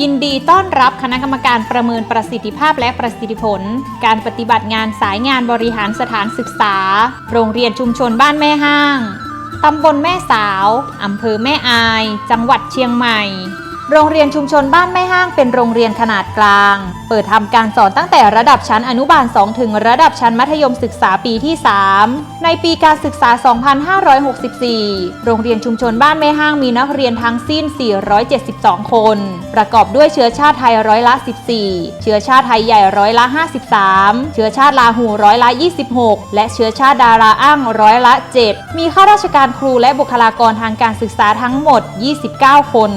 ยินดีต้อนรับคณะกรรมการประเมินประสิทธิภาพและประสิทธิผล การปฏิบัติงานสายงานบริหารสถานศึกษา โรงเรียนชุมชนบ้านแม่ห้าง ตำบลแม่สาว อำเภอแม่อาย จังหวัดเชียงใหม่ โรงเรียนชุมชนบ้านแม่ห้างเป็นโรงเรียนขนาดกลาง เปิดทำการสอนตั้งแต่ระดับชั้นอนุบาล 2 ถึงระดับชั้นมัธยมศึกษาปีที่ 3 ในปีการศึกษา 2564 โรงเรียนชุมชนบ้านแม่ห้างมีนักเรียนทั้งสิ้น 472 คน ประกอบด้วยเชื้อชาติไทยร้อยละ 14 เชื้อชาติไทยใหญ่ร้อยละ 53 เชื้อชาติลาหูร้อยละ 26 และเชื้อชาติดาราอ้างร้อยละ 7 มีข้าราชการครูและบุคลากรทางการศึกษาทั้งหมด 29 คน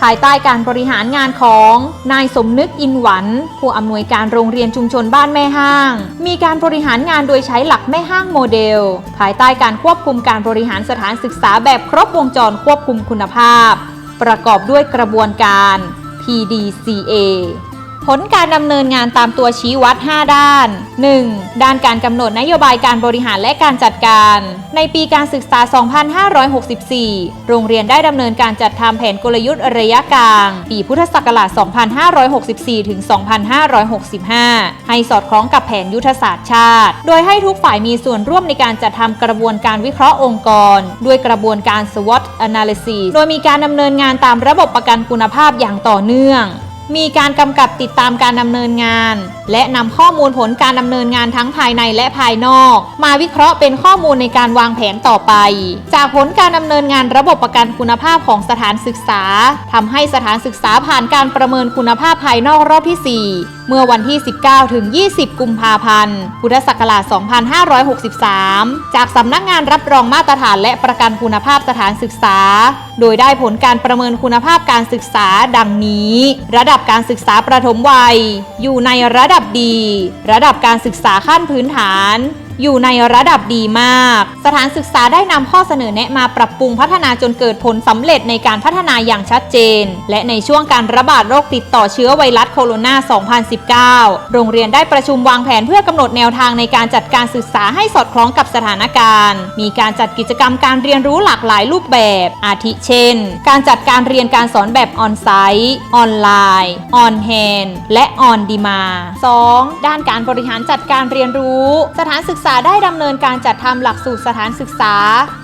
ภายใต้การบริหารงานของนายสมนึกอินหวัน ผู้อำนวยการโรงเรียนชุมชนบ้านแม่ห้าง มีการบริหารงานโดยใช้หลักแม่ห้างโมเดล ภายใต้การควบคุมการบริหารสถานศึกษาแบบครบวงจรควบคุมคุณภาพ ประกอบด้วยกระบวนการ PDCA ผลการดำเนินงานตามตัวชี้วัด 5 ด้าน 1. ด้านการกำหนดนโยบายการบริหารและการจัดการ ในปีการศึกษา 2564 โรงเรียนได้ดำเนินการจัดทำแผนกลยุทธ์ระยะกลาง ปีพุทธศักราช 2564 ถึง 2565 ให้สอดคล้องกับแผนยุทธศาสตร์ชาติ โดยให้ทุกฝ่ายมีส่วนร่วมในการจัดทำกระบวนการวิเคราะห์องค์กร ด้วยกระบวนการ SWOT analysis โดยมีการดำเนินงานตามระบบประกันคุณภาพอย่างต่อเนื่อง มีการกำกับติดตามการดำเนินงาน และนำข้อมูลผลการดำเนินงานทั้งภายในและภายนอก มาวิเคราะห์เป็นข้อมูลในการวางแผนต่อไป จากผลการดำเนินงานระบบประกันคุณภาพของสถานศึกษาทำให้สถานศึกษาผ่านการประเมินคุณภาพภายนอกรอบที่ 4เมื่อวันที่ 19 ถึง 20 กุมภาพันธ์ พุทธศักราช 2563 จากสำนักงานรับรองมาตรฐานและประกันคุณภาพสถานศึกษา โดยได้ผลการประเมินคุณภาพการศึกษาดังนี้ ระดับการศึกษาประถมวัย อยู่ในระดับดี ระดับการศึกษาขั้นพื้นฐาน อยู่ในระดับดีมาก สถานศึกษาได้นำข้อเสนอแนะมาปรับปรุงพัฒนาจนเกิดผลสำเร็จในการพัฒนาอย่างชัดเจน และในช่วงการระบาดโรคติดต่อเชื้อไวรัสโคโรนา 2019 โรงเรียนได้ประชุมวางแผนเพื่อกำหนดแนวทางในการจัดการศึกษาให้สอดคล้องกับสถานการณ์ มีการจัดกิจกรรมการเรียนรู้หลากหลายรูปแบบ อาทิเช่น การจัดการเรียนการสอนแบบออนไซต์ ออนไลน์ ออนแฮนและออนดีมา 2. ด้านการบริหารจัดการเรียนรู้ สถานศึกษาได้ดำเนินการจัดทำหลักสูตรสถานศึกษา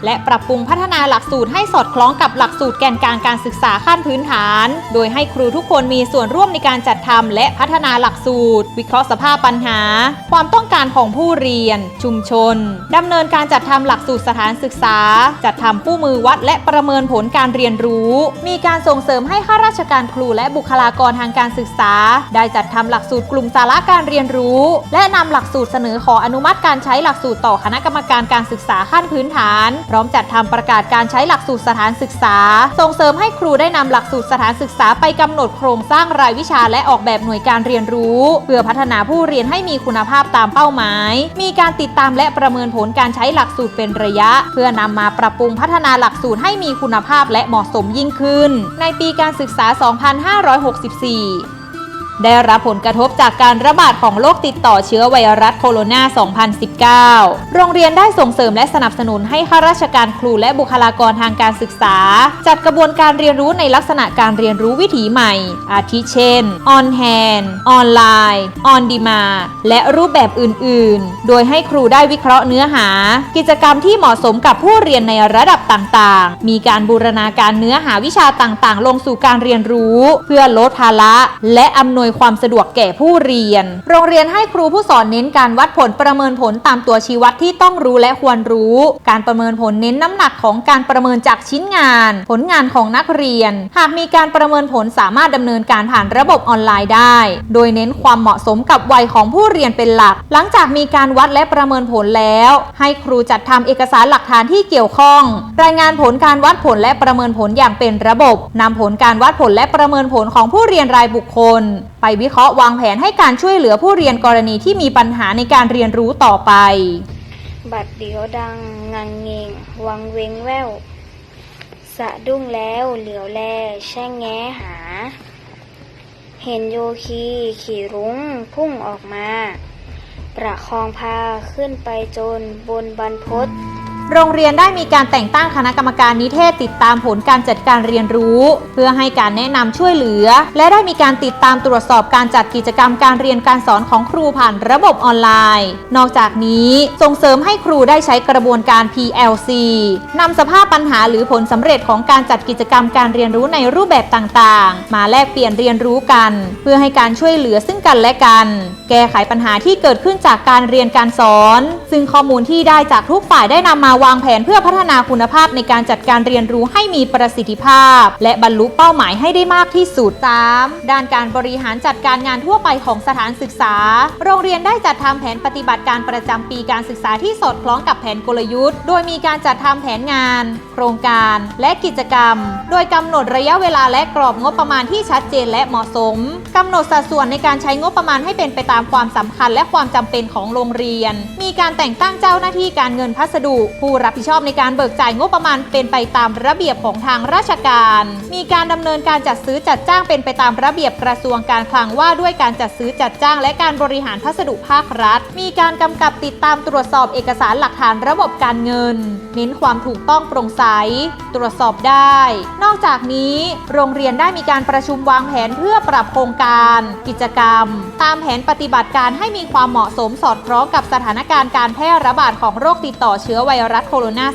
และปรับปรุงพัฒนาหลักสูตรให้สอดคล้องกับหลักสูตรแกนกลางการศึกษาขั้นพื้นฐาน โดยให้ครูทุกคนมีส่วนร่วมในการจัดทำและพัฒนาหลักสูตร วิเคราะห์สภาพปัญหา ความต้องการของผู้เรียน ชุมชนดำเนินการจัดทำหลักสูตรสถานศึกษา จัดทำคู่มือวัดและประเมินผลการเรียนรู้ มีการส่งเสริมให้ข้าราชการครูและบุคลากรทางการศึกษา ได้จัดทำหลักสูตรกลุ่มสาระการเรียนรู้ และนำหลักสูตรเสนอขออนุมัติการใช้ช้หลักสูตรต่อคณะกรรมการการศึกษาขั้นพื้นฐาน พร้อมจัดทำประกาศการใช้หลักสูตรสถานศึกษา ส่งเสริมให้ครูได้นำหลักสูตรสถานศึกษาไปกำหนดโครงสร้างรายวิชาและออกแบบหน่วยการเรียนรู้ เพื่อพัฒนาผู้เรียนให้มีคุณภาพตามเป้าหมาย มีการติดตามและประเมินผลการใช้หลักสูตรเป็นระยะ เพื่อนำมาปรับปรุงพัฒนาหลักสูตรให้มีคุณภาพและเหมาะสมยิ่งขึ้น ในปีการศึกษา 2564 ได้รับผลกระทบจากการระบาดของโรคติดต่อเชื้อไวรัสโคโรนา 2019 โรงเรียนได้ส่งเสริมและสนับสนุนให้ข้าราชการครูและบุคลากรทางการศึกษา จัดกระบวนการเรียนรู้ในลักษณะการเรียนรู้วิถีใหม่ อาทิเช่นออนแฮนออนไลน์ออนดีมาและรูปแบบอื่น ๆ โดยให้ครูได้วิเคราะห์เนื้อหา กิจกรรมที่เหมาะสมกับผู้เรียนในระดับต่างๆ มีการบูรณาการเนื้อหาวิชาต่างๆ ลงสู่การเรียนรู้ เพื่อลดภาระและอำนวยความสะดวกแก่ผู้เรียน โรงเรียนให้ครูผู้สอนเน้นการวัดผลประเมินผลตามตัวชี้วัดที่ต้องรู้และควรรู้ การประเมินผลเน้นน้ำหนักของการประเมินจากชิ้นงาน ผลงานของนักเรียน หากมีการประเมินผลสามารถดำเนินการผ่านระบบออนไลน์ได้ โดยเน้นความเหมาะสมกับวัยของผู้เรียนเป็นหลัก หลังจากมีการวัดและประเมินผลแล้ว ให้ครูจัดทำเอกสารหลักฐานที่เกี่ยวข้อง รายงานผลการวัดผลและประเมินผลอย่างเป็นระบบนำผลการวัดผลและประเมินผลของผู้เรียนรายบุคคลไปวิเคราะห์วางแผนให้การช่วยเหลือผู้เรียนกรณีที่มีปัญหาในการเรียนรู้ต่อไป บัดเดียวดังงังเงงวังเวงแววสะดุ้งแล้วเหลียวแลแช่งแง้หา เห็นโยคีขี่รุ้งพุ่งออกมา ประคองพาขึ้นไปจนบนบรรพศ โรงเรียนได้มีการแต่งตั้งคณะกรรมการนิเทศติดตามผลการจัดการเรียนรู้ เพื่อให้การแนะนำช่วยเหลือ และได้มีการติดตามตรวจสอบการจัดกิจกรรมการเรียนการสอนของครูผ่านระบบออนไลน์ นอกจากนี้ส่งเสริมให้ครูได้ใช้กระบวนการ PLC นำสภาพปัญหาหรือผลสำเร็จของการจัดกิจกรรมการเรียนรู้ในรูปแบบต่างๆ มาแลกเปลี่ยนเรียนรู้กัน เพื่อให้การช่วยเหลือซึ่งกันและกัน แก้ไขปัญหาที่เกิดขึ้นจากการเรียนการสอน ซึ่งข้อมูลที่ได้จากทุกฝ่ายได้นำมาวางแผนเพื่อพัฒนาคุณภาพในการจัดการเรียนรู้ให้มีประสิทธิภาพ และบรรลุเป้าหมายให้ได้มากที่สุด 3. ด้านการบริหารจัดการงานทั่วไปของสถานศึกษา โรงเรียนได้จัดทำแผนปฏิบัติการประจำปีการศึกษาที่สอดคล้องกับแผนกลยุทธ์ โดยมีการจัดทำแผนงาน โครงการ และกิจกรรม โดยกำหนดระยะเวลาและกรอบงบประมาณที่ชัดเจนและเหมาะสมกำหนดสัดส่วนในการใช้งบประมาณให้เป็นไปตามความสำคัญและความจำเป็นของโรงเรียน มีการแต่งตั้งเจ้าหน้าที่การเงินพัสดุผูู้้รับผิดชอบในการเบิกจ่ายงบประมาณเป็นไปตามระเบียบของทางราชการ มีการดำเนินการจัดซื้อจัดจ้างเป็นไปตามระเบียบกระทรวงการคลังว่าด้วยการจัดซื้อจัดจ้าง และการบริหารพัสดุภาครัฐ มีการกำกับติดตามตรวจสอบเอกสารหลักฐานระบบการเงิน เน้นความถูกต้องโปร่งใส ตรวจสอบได้ นอกจากนี้ โรงเรียนได้มีการประชุมวางแผนเพื่อปรับโครงการ กิจกรรม ตามแผนปฏิบัติการให้มีความเหมาะสมสอดคล้องกับสถานการณ์การแพร่ระบาดของโรคติดต่อเชื้อไวรัสโคโรนา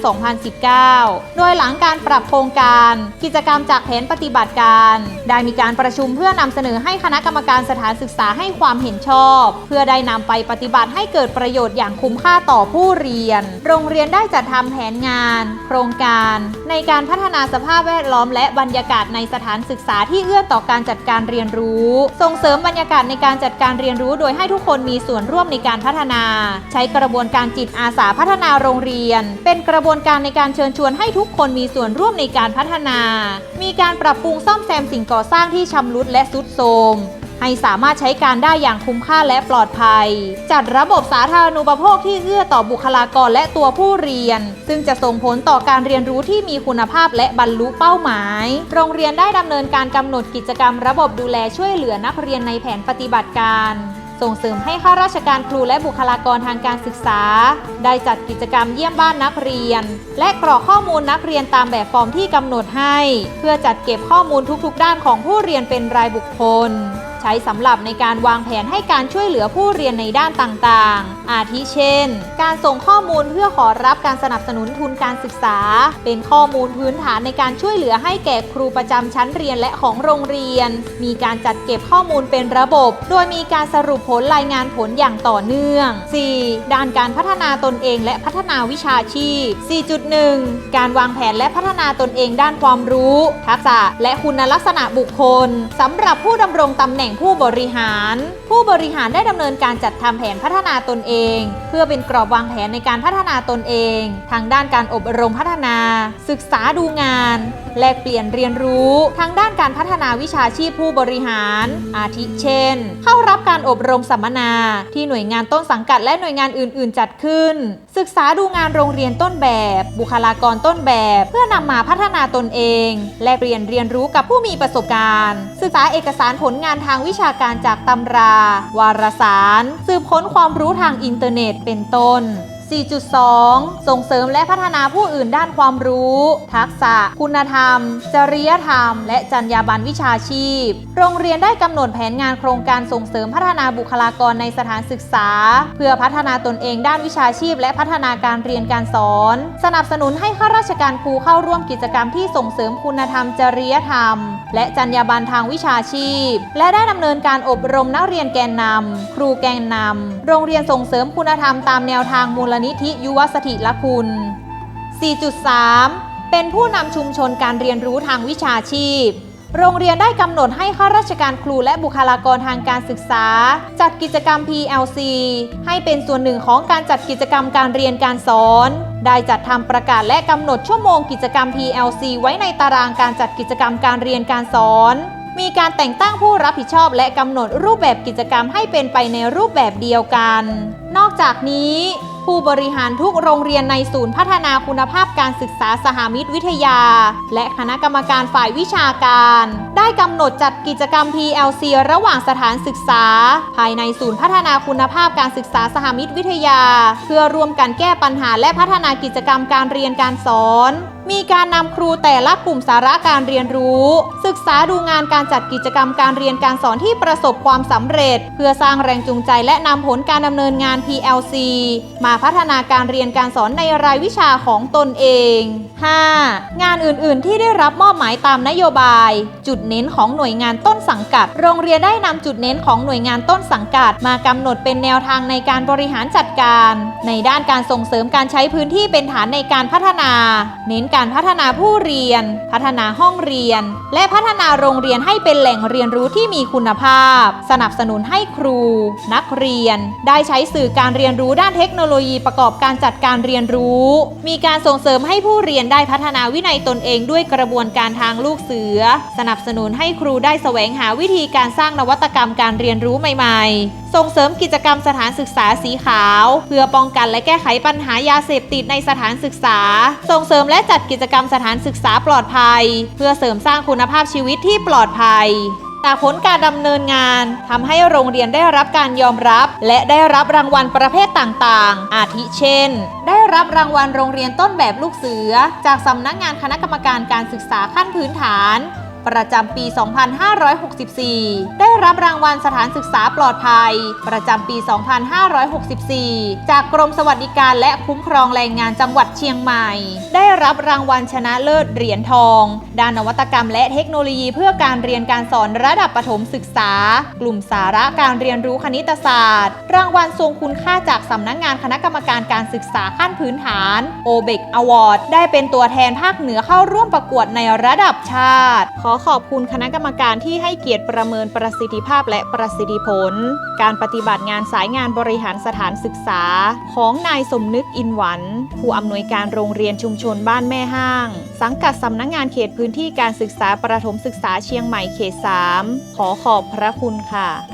2019 โดยหลังการปรับโครงการ กิจกรรมจากแผนปฏิบัติการ ได้มีการประชุมเพื่อนำเสนอให้คณะกรรมการสถานศึกษาให้ความเห็นชอบ เพื่อได้นำไปปฏิบัติให้เกิดประโยชน์อย่างคุ้มค่าต่อผู้เรียน โรงเรียนได้จัดทำแผนงาน โครงการ ในการพัฒนาสภาพแวดล้อมและบรรยากาศในสถานศึกษาที่เอื้อต่อการจัดการเรียนรู้ ส่งเสริมบรรยากาศในการจัดการเรียนรู้ โดยให้ทุกคนมีส่วนร่วมในการพัฒนา ใช้กระบวนการจิตอาสาพัฒนาโรงเรียนเป็นกระบวนการในการเชิญชวนให้ทุกคนมีส่วนร่วมในการพัฒนา มีการปรับปรุงซ่อมแซมสิ่งก่อสร้างที่ชำรุดและทรุดโทรมให้สามารถใช้การได้อย่างคุ้มค่าและปลอดภัย จัดระบบสาธารณูปโภคที่เอื้อต่อบุคลากรและตัวผู้เรียน ซึ่งจะส่งผลต่อการเรียนรู้ที่มีคุณภาพและบรรลุเป้าหมาย โรงเรียนได้ดำเนินการกำหนดกิจกรรม ระบบดูแลช่วยเหลือนักเรียนในแผนปฏิบัติการ ส่งเสริมให้ข้าราชการครูและบุคลากรทางการศึกษา ได้จัดกิจกรรมเยี่ยมบ้านนักเรียน และกรอกข้อมูลนักเรียนตามแบบฟอร์มที่กำหนดให้ เพื่อจัดเก็บข้อมูลทุกๆ ด้านของผู้เรียนเป็นรายบุคคล ช้สำหรับในการวางแผนให้การช่วยเหลือผู้เรียนในด้านต่างๆ อาทิเช่น การส่งข้อมูลเพื่อขอรับการสนับสนุนทุนการศึกษา เป็นข้อมูลพื้นฐานในการช่วยเหลือให้แก่ครูประจำชั้นเรียนและของโรงเรียน มีการจัดเก็บข้อมูลเป็นระบบ โดยมีการสรุปผลรายงานผลอย่างต่อเนื่อง 4. ด้านการพัฒนาตนเองและพัฒนาวิชาชีพ 4.1 การวางแผนและพัฒนาตนเองด้านความรู้ ทักษะ และคุณลักษณะบุคคลสำหรับผู้ดำรงตำแหน่งผู้บริหาร ผู้บริหารได้ดำเนินการจัดทำแผนพัฒนาตนเอง เพื่อเป็นกรอบวางแผนในการพัฒนาตนเอง ทางด้านการอบรมพัฒนา ศึกษาดูงาน แลกเปลี่ยนเรียนรู้ ทางด้านการพัฒนาวิชาชีพผู้บริหาร อาทิเช่น เข้ารับการอบรมสัมมนา ที่หน่วยงานต้นสังกัดและหน่วยงานอื่น ๆ จัดขึ้น ศึกษาดูงานโรงเรียนต้นแบบ บุคลากรต้นแบบ เพื่อนำมาพัฒนาตนเอง และเรียนเรียนรู้กับผู้มีประสบการณ์ ศึกษาเอกสารผลงานทางางวิชาการจากตำรา วารสาร สืบค้นความรู้ทางอินเทอร์เน็ต เป็นต้น 4.2 ส่งเสริมและพัฒนาผู้อื่นด้านความรู้ ทักษะ คุณธรรม จริยธรรม และจรรยาบรรณวิชาชีพ โรงเรียนได้กำหนดแผนงานโครงการส่งเสริมพัฒนาบุคลากรในสถานศึกษา เพื่อพัฒนาตนเองด้านวิชาชีพ และพัฒนาการเรียนการสอน สนับสนุนให้ข้าราชการครูเข้าร่วมกิจกรรมที่ส่งเสริมคุณธรรม จริยธรรม และจรรยาบรรณทางวิชาชีพ และได้ดำเนินการอบรมนักเรียนแกนนำครูแกนนำโรงเรียนส่งเสริมคุณธรรมตามแนวทางมูลนิธิยุวสถิตคุณ 4.3 เป็นผู้นำชุมชนการเรียนรู้ทางวิชาชีพ โรงเรียนได้กำหนดให้ข้าราชการครูและบุคลากรทางการศึกษา จัดกิจกรรม PLC ให้เป็นส่วนหนึ่งของการจัดกิจกรรมการเรียนการสอน ได้จัดทำประกาศและกำหนดชั่วโมงกิจกรรม PLC ไว้ในตารางการจัดกิจกรรมการเรียนการสอนมีการแต่งตั้งผู้รับผิดชอบและกำหนดรูปแบบกิจกรรมให้เป็นไปในรูปแบบเดียวกัน นอกจากนี้ ผู้บริหารทุกโรงเรียนในศูนย์พัฒนาคุณภาพการศึกษาสหมิตรวิทยา และคณะกรรมการฝ่ายวิชาการ ได้กำหนดจัดกิจกรรม PLC ระหว่างสถานศึกษา ภายในศูนย์พัฒนาคุณภาพการศึกษาสหมิตรวิทยา เพื่อร่วมกันแก้ปัญหาและพัฒนากิจกรรมการเรียนการสอน มีการนำครูแต่ละกลุ่มสาระการเรียนรู้ ศึกษาดูงานการจัดกิจกรรมการเรียนการสอนที่ประสบความสำเร็จ เพื่อสร้างแรงจูงใจและนำผลการดำเนินงาน PLC มาพัฒนาการเรียนการสอนในรายวิชาของตนเอง 5. งานอื่น ๆ ที่ได้รับมอบหมายตามนโยบาย จุดเน้นของหน่วยงานต้นสังกัด โรงเรียนได้นำจุดเน้นของหน่วยงานต้นสังกัด มากำหนดเป็นแนวทางในการบริหารจัดการ ในด้านการส่งเสริมการใช้พื้นที่เป็นฐานในการพัฒนา เน้นการพัฒนาผู้เรียน พัฒนาห้องเรียน และพัฒนาโรงเรียนให้เป็นแหล่งเรียนรู้ที่มีคุณภาพ สนับสนุนให้ครู นักเรียน ได้ใช้สื่อการเรียนรู้ด้านเทคโนโลยีประกอบการจัดการเรียนรู้ มีการส่งเสริมให้ผู้เรียนได้พัฒนาวินัยตนเองด้วยกระบวนการทางลูกเสือ สนับสนุนให้ครูได้แสวงหาวิธีการสร้างนวัตกรรมการเรียนรู้ใหม่ ๆ ส่งเสริมกิจกรรมสถานศึกษาสีขาว เพื่อป้องกันและแก้ไขปัญหายาเสพติดในสถานศึกษา ส่งเสริมและจัดกิจกรรมสถานศึกษาปลอดภัย เพื่อเสริมสร้างคุณภาพชีวิตที่ปลอดภัยจากผลการดำเนินงานทำให้โรงเรียนได้รับการยอมรับ และได้รับรางวัลประเภทต่างๆ อาทิเช่น ได้รับรางวัลโรงเรียนต้นแบบลูกเสือ จากสำนักงานคณะกรรมการการศึกษาขั้นพื้นฐาน ประจำปี 2564 ได้รับรางวัลสถานศึกษาปลอดภัย ประจำปี 2564 จากกรมสวัสดิการและคุ้มครองแรงงานจังหวัดเชียงใหม่ ได้รับรางวัลชนะเลิศเหรียญทอง ด้านนวัตกรรมและเทคโนโลยีเพื่อการเรียนการสอนระดับประถมศึกษา กลุ่มสาระการเรียนรู้คณิตศาสตร์ รางวัลทรงคุณค่าจากสำนักงานคณะกรรมการการศึกษาขั้นพื้นฐาน o b e c Award ได้เป็นตัวแทนภาคเหนือเข้าร่วมประกวดในระดับชาติ ขอขอบคุณคณะกรรมการที่ให้เกียรติประเมินประสิทธิภาพและประสิทธิผล การปฏิบัติงานสายงานบริหารสถานศึกษา ของนายสมนึกอินหวัน ผู้อำนวยการโรงเรียนชุมชนบ้านแม่ห้าง สังกัดสำนักงงานเขตพื้นที่การศึกษาประถมศึกษาเชียงใหม่เขต 3 ขอขอบพระคุณค่ะ